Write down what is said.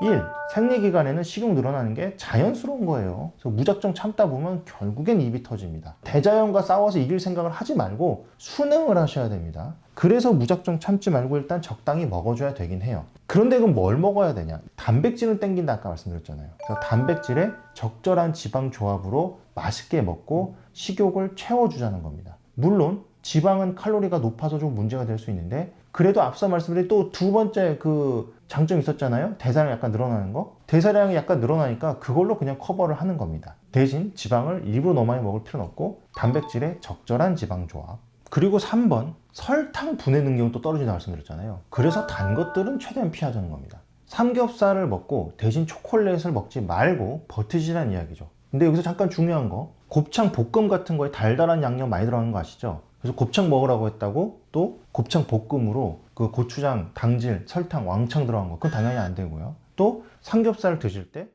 1. 생리기간에는 식욕 늘어나는 게 자연스러운 거예요. 그래서 무작정 참다 보면 결국엔 입이 터집니다. 대자연과 싸워서 이길 생각을 하지 말고 순응을 하셔야 됩니다. 그래서 무작정 참지 말고 일단 적당히 먹어줘야 되긴 해요. 그런데 그럼 뭘 먹어야 되냐? 단백질을 땡긴다 아까 말씀드렸잖아요. 그래서 단백질에 적절한 지방 조합으로 맛있게 먹고 식욕을 채워주자는 겁니다. 물론 지방은 칼로리가 높아서 좀 문제가 될 수 있는데 그래도 앞서 말씀드린 또 두 번째 그 장점이 있었잖아요. 대사량이 약간 늘어나는 거. 대사량이 약간 늘어나니까 그걸로 그냥 커버를 하는 겁니다. 대신 지방을 일부러 너무 많이 먹을 필요는 없고 단백질에 적절한 지방 조합. 그리고 3번 설탕 분해 능력은 또 떨어진다고 말씀드렸잖아요. 그래서 단 것들은 최대한 피하자는 겁니다. 삼겹살을 먹고 대신 초콜릿을 먹지 말고 버티시라는 이야기죠. 근데 여기서 잠깐 중요한 거 곱창 볶음 같은 거에 달달한 양념 많이 들어가는 거 아시죠? 그래서 곱창 먹으라고 했다고 또 곱창 볶음으로 그 고추장, 당질, 설탕 왕창 들어간 거 그건 당연히 안 되고요. 또 삼겹살을 드실 때